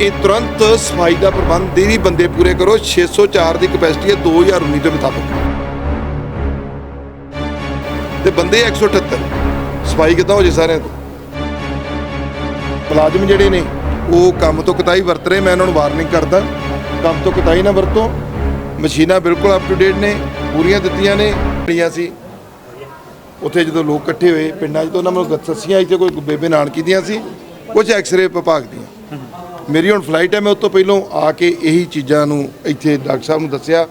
ਇਹ ਤੁਰੰਤ ਸਫ਼ਾਈ ਦਾ ਪ੍ਰਬੰਧ ਦੇਰੀ ਬੰਦੇ ਪੂਰੇ ਕਰੋ। 604 ਦੀ ਕਪੈਸਿਟੀ ਹੈ 2019 ਦੇ ਮੁਤਾਬਕ। ਤੇ ਬੰਦੇ 178 ਸਫ਼ਾਈ ਕਿੱਦਾਂ ਹੋ ਜੇ ਸਾਰਿਆਂ ਤੋਂ? ਮੁਲਾਜ਼ਮ ਜਿਹੜੇ ਨੇ, ਉਹ ਕੰਮ ਤੋਂ ਕਤਾਈ ਵਰਤ ਰਹੇ, ਮੈਂ ਉਹਨਾਂ ਨੂੰ ਵਾਰਨਿੰਗ ਕਰਦਾ। ਕੰਮ ਤੋਂ ਕਤਾਈ ਨਾ ਵਰਤੋ। ਮਸ਼ੀਨਾਂ ਬਿਲਕੁਲ ਅਪ ਟੂ ਡੇਟ ਨੇ, ਪੂਰੀਆਂ ਦਿੱਤੀਆਂ ਨੇ। ਜਿਹੜੀਆਂ ਸੀ, ਉੱਥੇ ਜਦੋਂ ਲੋਕ ਇਕੱਠੇ ਹੋਏ, ਪਿੰਡਾਂ 'ਚ ਤਾਂ ਉਹਨਾਂ ਨੂੰ ਦੱਸੀਆਂ ਇੱਥੇ ਕੋਈ ਬੇਬੇ ਨਾਨਕੀ ਦੀਆਂ ਸੀ ਕੁਝ ਐਕਸਰੇ ਵਿਭਾਗ ਦੀਆਂ। ਮੇਰੀ ਹੁਣ ਫਲਾਈਟ ਹੈ, ਮੈਂ ਉਸ ਤੋਂ ਪਹਿਲਾਂ ਆ ਕੇ ਇਹੀ ਚੀਜ਼ਾਂ ਨੂੰ ਇੱਥੇ ਡਾਕਟਰ ਸਾਹਿਬ ਨੂੰ ਦੱਸਿਆ,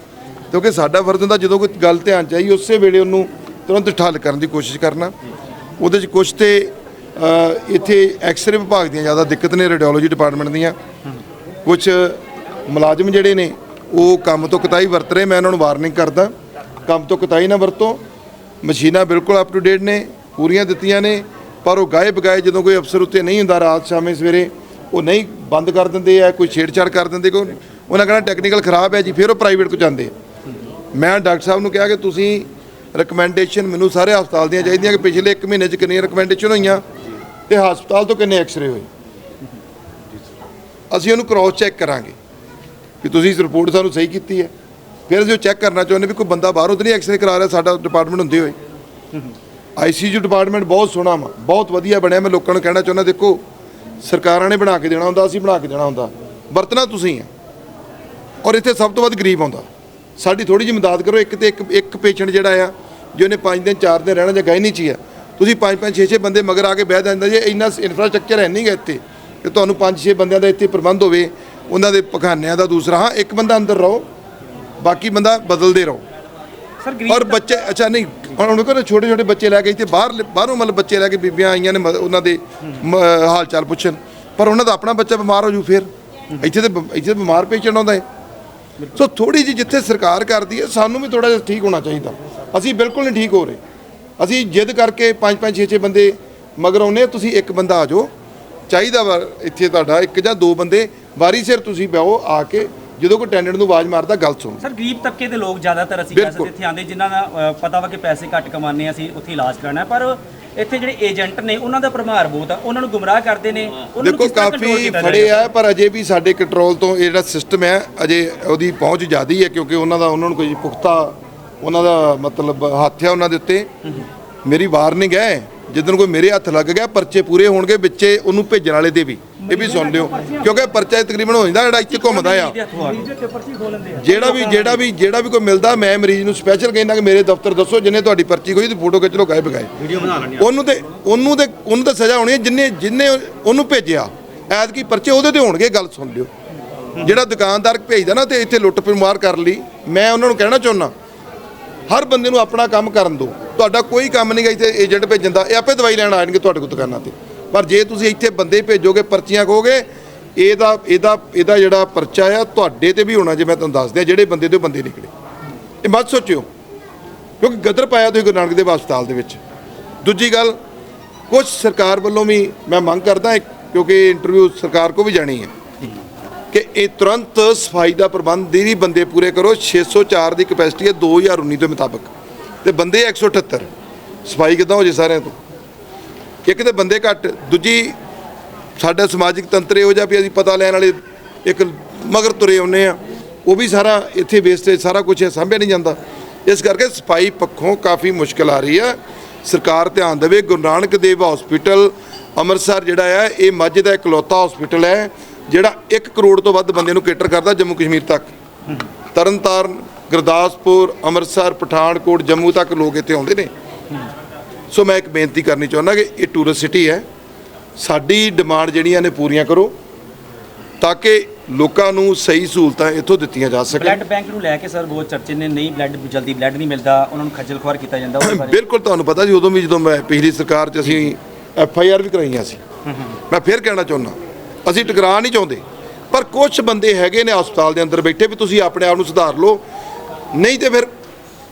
ਕਿਉਂਕਿ ਸਾਡਾ ਫਰਜ਼ ਹੁੰਦਾ ਜਦੋਂ ਕੋਈ ਗੱਲ ਧਿਆਨ ਚ ਆਈ, ਉਸੇ ਵੇਲੇ ਉਹਨੂੰ ਤੁਰੰਤ ਠੱਲ ਕਰਨ ਦੀ ਕੋਸ਼ਿਸ਼ ਕਰਨਾ। ਉਹਦੇ 'ਚ ਕੁਝ ਤੇ ਇੱਥੇ ਐਕਸ-ਰੇ ਵਿਭਾਗ ਦੀਆਂ ਜ਼ਿਆਦਾ ਦਿੱਕਤ ਨੇ ਰੇਡੀਓਲੋਜੀ ਡਿਪਾਰਟਮੈਂਟ ਦੀਆਂ। ਕੁਝ ਮੁਲਾਜ਼ਮ ਜਿਹੜੇ ਨੇ, ਉਹ ਕੰਮ ਤੋਂ ਕਤਾਈ ਵਰਤ ਰਹੇ, ਮੈਂ ਉਹਨਾਂ ਨੂੰ ਵਾਰਨਿੰਗ ਕਰਦਾ। ਕੰਮ ਤੋਂ ਕਤਾਈ ਨਾ ਵਰਤੋ, ਮਸ਼ੀਨਾਂ ਬਿਲਕੁਲ ਅਪ ਟੂ ਡੇਟ ਨੇ, ਪੂਰੀਆਂ ਦਿੱਤੀਆਂ ਨੇ, ਪਰ ਉਹ ਗਾਏ ਬਗਾਏ ਜਦੋਂ ਕੋਈ ਅਫਸਰ ਉੱਤੇ ਨਹੀਂ ਹੁੰਦਾ ਰਾਤ, ਸ਼ਾਮੇ ਸਵੇਰੇ ਉਹ ਨਹੀਂ ਬੰਦ ਕਰ ਦਿੰਦੇ ਆ ਕੋਈ ਛੇੜਛਾੜ ਕਰ ਦਿੰਦੇ ਕੋਈ ਉਹਨਾਂ ਕਹਿੰਦਾ ਟੈਕਨੀਕਲ ਖਰਾਬ ਹੈ ਜੀ ਫਿਰ ਉਹ ਪ੍ਰਾਈਵੇਟ ਕੋ ਜਾਂਦੇ। ਮੈਂ ਡਾਕਟਰ ਸਾਹਿਬ ਨੂੰ ਕਿਹਾ ਕਿ ਤੁਸੀਂ ਰეკਮੈਂਡੇਸ਼ਨ ਮੈਨੂੰ ਸਾਰੇ ਹਸਪਤਾਲ ਦੀਆਂ ਚਾਹੀਦੀਆਂ ਕਿ ਪਿਛਲੇ 1 ਮਹੀਨੇ 'ਚ ਕਿੰਨੀਆਂ ਰეკਮੈਂਡੇਸ਼ਨ ਹੋਈਆਂ ਤੇ ਹਸਪਤਾਲ ਤੋਂ ਕਿੰਨੇ ਐਕਸਰੇ ਹੋਏ। ਅਸੀਂ ਉਹਨੂੰ ਕ੍ਰੋਸ ਚੈੱਕ ਕਰਾਂਗੇ ਕਿ ਤੁਸੀਂ ਇਸ ਰਿਪੋਰਟ ਸਾਨੂੰ ਸਹੀ ਕੀਤੀ ਹੈ। ਫਿਰ ਅਸੀਂ ਉਹ ਚੈੱਕ ਕਰਨਾ ਚਾਹੁੰਦੇ ਵੀ ਕੋਈ ਬੰਦਾ ਬਾਹਰੋਂ ਤਾਂ ਨਹੀਂ ਐਕਸਰੇ ਕਰਾ ਰਿਹਾ ਸਾਡਾ ਡਿਪਾਰਟਮੈਂਟ ਹੁੰਦੇ ਹੋਏ। ਆਈਸੀਯੂ ਡਿਪਾਰਟਮੈਂਟ ਬਹੁਤ ਸੋਹਣਾ ਵਾ ਬਹੁਤ ਵਧੀਆ ਬਣਿਆ ਮੈਂ ਲੋਕਾਂ ਨੂੰ ਕਹਿਣਾ ਚਾਹੁੰਦਾ ਦੇਖੋ ਸਰਕਾਰਾਂ ਨੇ ਬਣਾ ਕੇ ਦੇਣਾ ਹੁੰਦਾ ਅਸੀਂ ਬਣਾ ਕੇ ਦੇਣਾ ਹੁੰਦਾ। ਵਰਤਣਾ ਤੁਸੀਂ ਆ ਔਰ ਇੱਥੇ ਸਭ ਤੋਂ ਵੱਧ ਗਰੀਬ ਆਉਂਦਾ। ਸਾਡੀ ਥੋੜੀ ਜਿਹੀ ਮਦਦ ਕਰੋ ਇੱਕ ਤੇ ਇੱਕ ਇੱਕ ਪੇਸ਼ੈਂਟ ਜਿਹੜਾ ਆ ਜਿਹਨੇ 5 ਦਿਨ 4 ਦਿਨ ਰਹਿਣਾ ਜਾਂ ਗਏ ਨਹੀਂ ਚੀ ਆ ਤੁਸੀਂ 5 5 6 6 ਬੰਦੇ ਮਗਰ ਆ ਕੇ ਬਹਿ ਜਾਂਦਾ ਜੇ ਇੰਨਾ ਇਨਫਰਾਸਟ੍ਰਕਚਰ ਹੈ ਨਹੀਂਗਾ ਇੱਥੇ ਕਿ ਤੁਹਾਨੂੰ 5 6 ਬੰਦਿਆਂ ਦਾ ਇੱਥੇ ਪ੍ਰਬੰਧ ਹੋਵੇ ਉਹਨਾਂ ਦੇ ਪਖਾਨਿਆਂ ਦਾ ਦੂਸਰਾ ਹਾਂ ਇੱਕ ਬੰਦਾ ਅੰਦਰ ਰਹੋ ਬਾਕੀ ਬੰਦਾ ਬਦਲਦੇ ਰਹੋ। ਔਰ ਬੱਚੇ ਅੱਛਾ ਨਹੀਂ ਹੁਣ ਹੁਣ ਵੇਖੋ ਛੋਟੇ ਛੋਟੇ ਬੱਚੇ ਲੈ ਕੇ ਇੱਥੇ ਬਾਹਰ ਬਾਹਰੋਂ ਮਤਲਬ ਬੱਚੇ ਲੈ ਕੇ ਬੀਬੀਆਂ ਆਈਆਂ ਨੇ ਉਹਨਾਂ ਦੇ ਹਾਲ ਚਾਲ ਪੁੱਛਣ। ਪਰ ਉਹਨਾਂ ਦਾ ਆਪਣਾ ਬੱਚਾ ਬਿਮਾਰ ਹੋ ਜੂ ਫਿਰ। ਇੱਥੇ ਤੇ ਇੱਥੇ ਬਿਮਾਰ ਪੇਸ਼ੈਂਟ ਆਉਂਦਾ ਹੈ। ਸੋ ਥੋੜੀ ਜਿਹੀ ਜਿੱਥੇ ਸਰਕਾਰ ਕਰਦੀ ਹੈ ਸਾਨੂੰ ਵੀ ਥੋੜਾ ਜਿਹਾ ਠੀਕ ਹੋਣਾ ਚਾਹੀਦਾ। ਅਸੀਂ ਬਿਲਕੁਲ ਨਹੀਂ ਠੀਕ ਹੋ ਰਹੇ। ਅਸੀਂ ਜਿੱਦ ਕਰਕੇ ਪੰਜ ਪੰਜ ਛੇ ਛੇ ਬੰਦੇ ਮਗਰ ਆਉਨੇ ਤੁਸੀਂ ਇੱਕ ਬੰਦਾ ਆ ਜਾਓ। ਚਾਹੀਦਾ ਵਾ ਇੱਥੇ ਤੁਹਾਡਾ ਇੱਕ ਜਾਂ ਦੋ ਬੰਦੇ। ਵਾਰੀ ਸਿਰ ਤੁਸੀਂ ਬਹਿਓ ਆ ਕੇ ਜਦੋਂ ਕੋਈ ਟੈਂਡੈਂਟ ਨੂੰ ਆਵਾਜ਼ ਮਾਰਦਾ ਗੱਲ ਸੁਣੋ। ਸਰ ਗਰੀਬ ਤਬਕੇ ਦੇ ਲੋਕ ਜ਼ਿਆਦਾਤਰ ਅਸੀਂ ਕਹਿ ਸਕਦੇ। ਇੱਥੇ ਆਉਂਦੇ ਜਿਨ੍ਹਾਂ ਦਾ ਪਤਾ ਵਾ ਕਿ ਪੈਸੇ ਘੱਟ ਕਮਾਉਂਦੇ ਆ ਅਸੀਂ ਉੱਥੇ ਇਲਾਜ ਕਰਾਉਣਾ ਹੈ, ਪਰ ਇੱਥੇ ਜਿਹੜੇ ਏਜੰਟ ਨੇ ਉਹਨਾਂ ਦਾ ਪ੍ਰਭਾਵ ਬਹੁਤ ਆ। ਉਹਨਾਂ ਨੂੰ ਗੁੰਮਰਾਹ ਕਰਦੇ ਨੇ। ਉਹਨਾਂ ਨੂੰ ਦੇਖੋ ਕਿਸ ਤਰ੍ਹਾਂ control ਕਾਫੀ ਫੜੇ? ਆ ਪਰ ਅਜੇ ਵੀ ਸਾਡੇ ਕੰਟਰੋਲ ਤੋਂ ਇਹ ਜਿਹੜਾ ਸਿਸਟਮ ਹੈ ਅਜੇ ਉਹਦੀ ਪਹੁੰਚ ਜ਼ਿਆਦੀ ਹੈ ਕਿਉਂਕਿ ਉਹਨਾਂ ਦਾ ਉਹਨਾਂ ਨੂੰ ਕੋਈ ਪੁਖਤਾ ਉਹਨਾਂ ਦਾ ਮਤਲਬ ਹੱਥ ਹੈ ਉਹਨਾਂ ਦੇ ਉੱਤੇ। ਮੇਰੀ ਵਾਰਨਿੰਗ ਹੈ ਜਿੱਦਣ ਕੋਈ ਮੇਰੇ ਹੱਥ ਲੱਗ ਗਿਆ ਪਰਚੇ ਪੂਰੇ ਹੋਣਗੇ ਵਿੱਚੇ ਉਹਨੂੰ ਭੇਜਣ ਵਾਲੇ ਦੇ ਵੀ। ਇਹ ਵੀ ਸੁਣ ਲਿਓ ਕਿਉਂਕਿ ਪਰਚਾ ਤਕਰੀਬਨ ਹੋ ਜਾਂਦਾ ਜਿਹੜਾ ਇੱਥੇ ਘੁੰਮਦਾ ਆ। ਜਿਹੜਾ ਵੀ ਜਿਹੜਾ ਵੀ ਜਿਹੜਾ ਵੀ ਕੋਈ ਮਿਲਦਾ ਮੈਂ ਮਰੀਜ਼ ਨੂੰ ਸਪੈਸ਼ਲ ਕਹਿੰਦਾ ਕਿ ਮੇਰੇ ਦਫ਼ਤਰ ਦੱਸੋ ਜਿੰਨੇ ਤੁਹਾਡੀ ਪਰਚੀ ਕੋਈ ਤੇ ਫੋਟੋ ਖਿੱਚ ਲਓ ਗਾਇਬ ਲੈਣੀ ਉਹਨੂੰ ਤੇ ਉਹਨੂੰ ਤੇ ਉਹਨੂੰ ਤੇ ਸਜ਼ਾ ਹੋਣੀ ਹੈ ਜਿੰਨੇ ਜਿੰਨੇ ਉਹਨੂੰ ਭੇਜਿਆ ਐਤ ਕੀ ਪਰਚੇ ਉਹਦੇ ਤੇ ਹੋਣਗੇ ਗੱਲ ਸੁਣ ਲਿਓ। ਜਿਹੜਾ ਦੁਕਾਨਦਾਰ ਭੇਜਦਾ ਨਾ ਤੇ ਇੱਥੇ ਲੁੱਟ ਮਾਰ ਕਰ ਲਈ ਮੈਂ ਉਹਨਾਂ ਨੂੰ ਕਹਿਣਾ ਚਾਹੁੰਦਾ ਹਰ ਬੰਦੇ ਨੂੰ ਆਪਣਾ ਕੰਮ ਕਰਨ ਦਿਓ। ਤੁਹਾਡਾ ਕੋਈ ਕੰਮ ਨਹੀਂ ਗਾ ਇੱਥੇ ਏਜੰਟ ਭੇਜਣ ਦਾ ਇਹ ਆਪੇ ਦਵਾਈ ਲੈਣ ਆਣਗੇ ਤੁਹਾਡੇ ਕੋਲ ਦੁਕਾਨਾਂ ਤੇ। ਪਰ ਜੇ ਤੁਸੀਂ ਇੱਥੇ ਬੰਦੇ ਭੇਜੋਗੇ ਪਰਚੀਆਂ ਕਹੋਗੇ ਇਹਦਾ ਇਹਦਾ ਇਹਦਾ ਜਿਹੜਾ ਪਰਚਾ ਆ ਤੁਹਾਡੇ ਤੇ ਵੀ ਹੋਣਾ ਜੇ ਮੈਂ ਤੁਹਾਨੂੰ ਦੱਸ ਦਿਆਂ ਜਿਹੜੇ ਬੰਦੇ ਤੋਂ ਬੰਦੇ ਨਿਕਲੇ। ਇਹ ਮਤ ਸੋਚਿਓ ਕਿਉਂਕਿ ਗਦਰ ਪਾਇਆ ਤੁਸੀਂ ਗੁਰੂ ਨਾਨਕ ਦੇਵ ਹਸਪਤਾਲ ਦੇ ਵਿੱਚ। ਦੂਜੀ ਗੱਲ ਕੁਝ ਸਰਕਾਰ ਵੱਲੋਂ ਵੀ ਮੈਂ ਮੰਗ ਕਰਦਾ ਇੱਕ, ਕਿਉਂਕਿ ਇੰਟਰਵਿਊ ਸਰਕਾਰ ਕੋ ਵੀ ਜਾਣੀ ਹੈ ਕਿ ਇਹ ਤੁਰੰਤ ਸਫ਼ਾਈ ਦਾ ਪ੍ਰਬੰਧ ਦੇਰੀ ਬੰਦੇ ਪੂਰੇ ਕਰੋ। 604 ਦੀ ਕਪੈਸਿਟੀ ਹੈ 2019 ਦੇ ਮੁਤਾਬਕ। ਤੇ ਬੰਦੇ 178 ਸਫ਼ਾਈ ਕਿੱਦਾਂ ਹੋ ਜੇ ਸਾਰਿਆਂ ਤੋਂ? ਇੱਕ ਤੇ ਬੰਦੇ ਘੱਟ, ਦੂਜੀ ਸਾਡਾ ਸਮਾਜਿਕ ਤੰਤਰ ਇਹੋ ਜਿਹਾ ਵੀ ਅਸੀਂ ਪਤਾ ਲੈਣ ਵਾਲੇ ਇੱਕ ਮਗਰ ਤੁਰੇ ਆਉਂਦੇ ਆ ਉਹ ਵੀ ਸਾਰਾ ਇੱਥੇ ਵੇਸਟੇਜ ਸਾਰਾ ਕੁਝ ਸਾਂਭਿਆ ਨਹੀਂ ਜਾਂਦਾ। ਇਸ ਕਰਕੇ ਸਫ਼ਾਈ ਪੱਖੋਂ ਕਾਫੀ ਮੁਸ਼ਕਲ ਆ ਰਹੀ ਹੈ। ਸਰਕਾਰ ਧਿਆਨ ਦੇਵੇ, ਗੁਰੂ ਨਾਨਕ ਦੇਵ ਹਸਪੀਟਲ ਅੰਮ੍ਰਿਤਸਰ ਜਿਹੜਾ ਹੈ, ਇਹ ਮੱਝ ਦਾ ਇਕਲੌਤਾ ਹਸਪੀਟਲ ਹੈ, ਜਿਹੜਾ 1 ਕਰੋੜ ਤੋਂ ਵੱਧ ਬੰਦੇ ਨੂੰ ਕੇਟਰ ਕਰਦਾ ਜੰਮੂ ਕਸ਼ਮੀਰ ਤੱਕ। ਤਰਨਤਾਰਨ, ਗੁਰਦਾਸਪੁਰ, ਅੰਮ੍ਰਿਤਸਰ, ਪਠਾਨਕੋਟ, ਜੰਮੂ ਤੱਕ ਲੋਕ ਇੱਥੇ ਆਉਂਦੇ ਨੇ। ਸੋ ਮੈਂ ਇੱਕ ਬੇਨਤੀ ਕਰਨੀ ਚਾਹੁੰਦਾ ਕਿ ਇਹ ਟੂਰਿਸਟ ਸਿਟੀ ਹੈ। ਸਾਡੀ ਡਿਮਾਂਡ ਜਿਹੜੀਆਂ ਨੇ ਪੂਰੀਆਂ ਕਰੋ ਤਾਂ ਕਿ ਲੋਕਾਂ ਨੂੰ ਸਹੀ ਸਹੂਲਤਾਂ ਇੱਥੋਂ ਦਿੱਤੀਆਂ ਜਾ ਸਕਣ। ਬਲੱਡ ਬੈਂਕ ਨੂੰ ਲੈ ਕੇ ਸਰ ਬਹੁਤ ਚਰਚੇ ਨੇ ਨਹੀਂ ਬਲੱਡ ਜਲਦੀ ਬਲੱਡ ਨਹੀਂ ਮਿਲਦਾ ਉਹਨਾਂ ਨੂੰ ਖੱਜਲ ਖੁਆਰ ਕੀਤਾ ਜਾਂਦਾ ਉਹਦੇ ਬਾਰੇ। ਬਿਲਕੁਲ ਤੁਹਾਨੂੰ ਪਤਾ ਸੀ ਉਦੋਂ ਵੀ ਜਦੋਂ ਮੈਂ ਪਿਛਲੀ ਸਰਕਾਰ 'ਚ ਅਸੀਂ ਐਫ ਆਈ ਆਰ ਵੀ ਕਰਾਈਆਂ ਸੀ। ਮੈਂ ਫਿਰ ਕਹਿਣਾ ਚਾਹੁੰਦਾ ਅਸੀਂ ਟਕਰਾ ਨਹੀਂ ਚਾਹੁੰਦੇ ਪਰ ਕੁਝ ਬੰਦੇ ਹੈਗੇ ਨੇ ਹਸਪਤਾਲ ਦੇ ਅੰਦਰ ਬੈਠੇ ਵੀ ਤੁਸੀਂ ਆਪਣੇ ਆਪ ਨੂੰ ਸੁਧਾਰ ਲਓ ਨਹੀਂ ਤੇ ਫਿਰ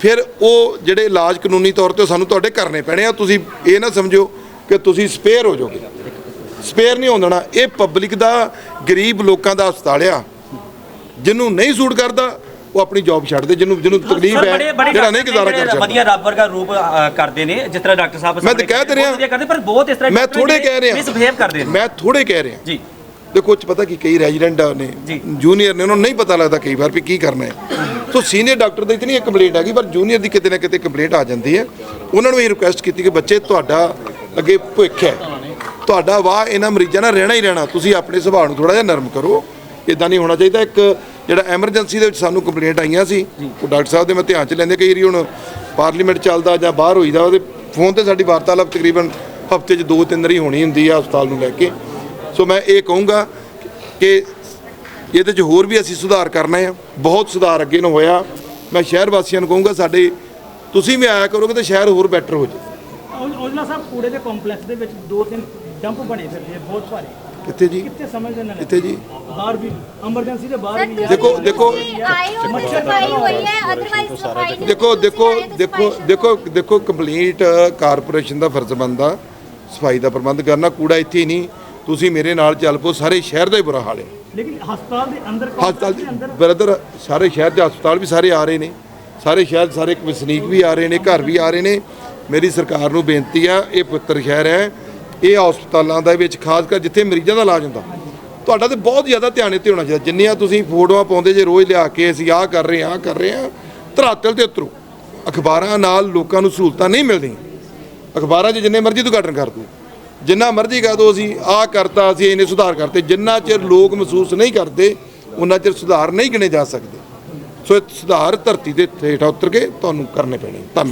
ਫਿਰ ਉਹ ਜਿਹੜੇ ਇਲਾਜ ਕਾਨੂੰਨੀ ਤੌਰ ਤੇ ਸਾਨੂੰ ਤੁਹਾਡੇ ਕਰਨੇ ਪੈਣੇ ਆ। ਤੁਸੀਂ ਇਹ ਨਾ ਸਮਝੋ ਕਿ ਤੁਸੀਂ ਸਪੇਅਰ ਹੋ ਜਾਓਗੇ। ਸਪੇਅਰ ਨਹੀਂ ਹੋਣਾ ਇਹ ਪਬਲਿਕ ਦਾ ਗਰੀਬ ਲੋਕਾਂ ਦਾ ਹਸਪਤਾਲ ਆ। ਜਿਹਨੂੰ ਨਹੀਂ ਸੂਟ ਕਰਦਾ ਉਹ ਆਪਣੀ ਜੌਬ ਛੱਡ ਦੇ। ਜਿਹਨੂੰ ਜਿਹਨੂੰ ਤਕਲੀਫ ਹੈ ਜਿਹੜਾ ਨਹੀਂ ਗੁਜ਼ਾਰਾ ਕਰ ਸਕਦਾ। ਵਧੀਆ ਰੱਬ ਵਰਗਾ ਰੂਪ ਕਰਦੇ ਨੇ ਜਿਸ ਤਰ੍ਹਾਂ ਡਾਕਟਰ ਸਾਹਿਬ ਮੈਂ ਤਾਂ ਕਹਿ ਤੇ ਰਿਹਾ। ਬਹੁਤ ਵਧੀਆ ਕਰਦੇ ਪਰ ਬਹੁਤ ਇਸ ਤਰ੍ਹਾਂ ਮੈਂ ਥੋੜੇ ਕਹਿ ਰਿਹਾ। ਮਿਸਬਿਹੇਵ ਕਰਦੇ ਨੇ। ਮੈਂ ਥੋੜੇ ਕਹਿ ਰਿਹਾ। ਜੀ। ਦੇਖੋ ਚ ਪਤਾ ਕੀ ਕਈ ਰੈਜ਼ੀਡੈਂਟ ਨੇ। ਜੂਨੀਅਰ ਨੇ ਉਹਨਾਂ ਨੂੰ ਨਹੀਂ ਪਤਾ ਲੱਗਦਾ ਕਈ ਵਾਰ ਵੀ ਕੀ ਕਰਨਾ ਹੈ। ਸੋ ਸੀਨੀਅਰ ਡਾਕਟਰ ਦੀ ਇਤਨੀ ਕੰਪਲੇਂਟ ਹੈਗੀ ਪਰ ਜੂਨੀਅਰ ਦੀ ਕਿਤੇ ਨਾ ਕਿਤੇ ਕੰਪਲੇਂਟ ਆ ਜਾਂਦੀ ਹੈ। ਉਹਨਾਂ ਨੂੰ ਇਹ ਰਿਕੁਐਸਟ ਕੀਤੀ ਕਿ ਬੱਚੇ ਤੁਹਾਡਾ ਅੱਗੇ ਭੁੱਖ ਹੈ। ਤੁਹਾਡਾ ਵਾਹ ਇਹਨਾਂ ਮਰੀਜ਼ਾਂ ਨਾਲ ਰਹਿਣਾ ਹੀ ਰਹਿਣਾ ਤੁਸੀਂ ਆਪਣੇ ਸੁਭਾਅ ਨੂੰ ਥੋੜਾ ਜਿਹਾ ਨਰਮ ਕਰੋ। ਇਦਾਂ ਨਹੀਂ ਹੋਣਾ ਚਾਹੀਦਾ। ਇੱਕ ਜਿਹੜਾ ਐਮਰਜੈਂਸੀ ਦੇ ਵਿੱਚ ਸਾਨੂੰ ਕੰਪਲੇਂਟ ਆਈਆਂ ਸੀ ਉਹ ਡਾਕਟਰ ਸਾਹਿਬ ਦੇ ਮੈਂ ਧਿਆਨ ਚ ਲੈਂਦੇ ਕਈ ਵਾਰੀ ਹੁਣ ਪਾਰਲੀਮੈਂਟ ਚੱਲਦਾ ਜਾਂ ਬਾਹਰ ਹੋਈਦਾ ਉਹਦੇ ਫੋਨ ਤੇ ਸਾਡੀ ਵਾਰਤਾਲਾਪ ਤਕਰੀਬਨ ਹਫ਼ਤੇ 'ਚ ਦੋ ਤਿੰਨ ਵਾਰੀ ਹੋਣੀ ਹੁੰਦੀ ਆ ਹਸਪਤਾਲ ਨੂੰ ਲੈ ਕੇ। ਸੋ ਮੈਂ ਇਹ ਕਹੂੰਗਾ ਕਿ ਇਹਦੇ 'ਚ ਹੋਰ ਵੀ ਅਸੀਂ ਸੁਧਾਰ ਕਰਨਾ ਹੈ ਬਹੁਤ ਸੁਧਾਰ ਅੱਗੇ ਨੂੰ ਹੋਇਆ। ਮੈਂ ਸ਼ਹਿਰ ਵਾਸੀਆਂ ਨੂੰ ਕਹੂੰਗਾ ਸਾਡੇ ਤੁਸੀਂ ਵੀ ਆਇਆ ਕਰੋਗੇ ਤਾਂ ਸ਼ਹਿਰ ਹੋਰ ਬੈਟਰ ਹੋ ਜਾਏ ਔਜ- ਔਜਲਾ ਸਾਹਿਬ ਕੂੜੇ ਦੇ ਕੰਪਲੈਕਸ ਦੇ ਵਿੱਚ ਦੋ ਤਿੰਨ ਡੰਪ ਬਣੇ ਫਿਰਦੇ ਆ ਬਹੁਤ ਭਾਰੇ ਕਿੱਥੇ ਜੀ? ਕਿੱਥੇ ਸਮਝਦੇ ਨੇ? ਕਿੱਥੇ ਜੀ? ਬਾਹਰ ਵੀ ਐਮਰਜੈਂਸੀ ਦੇ ਬਾਹਰ ਵੀ ਆ। ਦੇਖੋ- ਦੇਖੋ- ਸਫ਼ਾਈ ਹੋਈ ਹੈ ਅਦਰਵਾਈਜ਼ ਸਫ਼ਾਈ ਦੇਖੋ ਦੇਖੋ ਦੇਖੋ ਦੇਖੋ ਦੇਖੋ ਕੰਪਲੀਟ ਕਾਰਪੋਰੇਸ਼ਨ ਦਾ ਫਰਜ਼ ਬਣਦਾ ਸਫ਼ਾਈ ਦਾ ਪ੍ਰਬੰਧ ਕਰਨਾ। ਕੂੜਾ ਇੱਥੇ ਹੀ ਨਹੀਂ। ਤੁਸੀਂ ਮੇਰੇ ਨਾਲ ਚੱਲ ਪਓ ਸਾਰੇ ਸ਼ਹਿਰ ਦਾ ਹੀ ਬੁਰਾ ਹਾਲ ਹੈ। ਲੇਕਿਨ ਹਸਪਤਾਲ ਦੇ ਅੰਦਰ ਹਸਪਤਾਲ ਦੇ ਅੰਦਰ ਬ੍ਰਦਰ ਸਾਰੇ ਸ਼ਹਿਰ ਦੇ ਹਸਪਤਾਲ ਵੀ ਸਾਰੇ ਆ ਰਹੇ ਨੇ। ਸਾਰੇ ਸ਼ਹਿਰ ਸਾਰੇ ਵਸਨੀਕ ਵੀ ਆ ਰਹੇ ਨੇ ਘਰ ਵੀ ਆ ਰਹੇ ਨੇ। ਮੇਰੀ ਸਰਕਾਰ ਨੂੰ ਬੇਨਤੀ ਆ ਇਹ ਪੁੱਤਰ ਸ਼ਹਿਰ ਹੈ। ਇਹ ਹਸਪਤਾਲਾਂ ਦੇ ਵਿੱਚ ਖਾਸ ਕਰ ਜਿੱਥੇ ਮਰੀਜ਼ਾਂ ਦਾ ਇਲਾਜ ਹੁੰਦਾ। ਤੁਹਾਡਾ ਤੇ ਬਹੁਤ ਜ਼ਿਆਦਾ ਧਿਆਨ ਇੱਥੇ ਹੋਣਾ ਚਾਹੀਦਾ। ਜਿੰਨੀਆਂ ਤੁਸੀਂ ਫੋਟੋਆਂ ਪਾਉਂਦੇ ਜੇ ਰੋਜ਼ ਲਿਆ ਕੇ ਅਸੀਂ ਆਹ ਕਰ ਰਹੇ ਹਾਂ ਆਹ ਕਰ ਰਹੇ ਹਾਂ ਧਰਾਤਲ ਤੇ ਉਤਰੋ ਅਖਬਾਰਾਂ ਨਾਲ ਲੋਕਾਂ ਨੂੰ ਸਹੂਲਤਾਂ ਨਹੀਂ ਮਿਲਦੀਆਂ। ਅਖਬਾਰਾਂ 'ਚ ਜਿੰਨੇ ਮਰਜ਼ੀ ਉਦਘਾਟਨ ਕਰ ਦੋ ਜਿੰਨਾ ਮਰਜ਼ੀ ਕਹਿ ਦੋ ਅਸੀਂ, ਆਹ ਕਰਤਾ, ਅਸੀਂ ਇਹਨੇ ਸੁਧਾਰ ਕਰਤੇ। ਜਿੰਨਾ ਚਿਰ ਲੋਕ ਮਹਿਸੂਸ ਨਹੀਂ ਕਰਦੇ ਉਹਨਾਂ ਚਿਰ ਸੁਧਾਰ ਨਹੀਂ ਗਿਣੇ ਜਾ ਸਕਦੇ। ਸੋ ਇਹ ਸੁਧਾਰ ਧਰਤੀ ਦੇ ਹੇਠਾਂ ਉਤਰ ਕੇ ਤੁਹਾਨੂੰ ਕਰਨੇ ਪੈਣੇ। ਧੰਨਵਾਦ।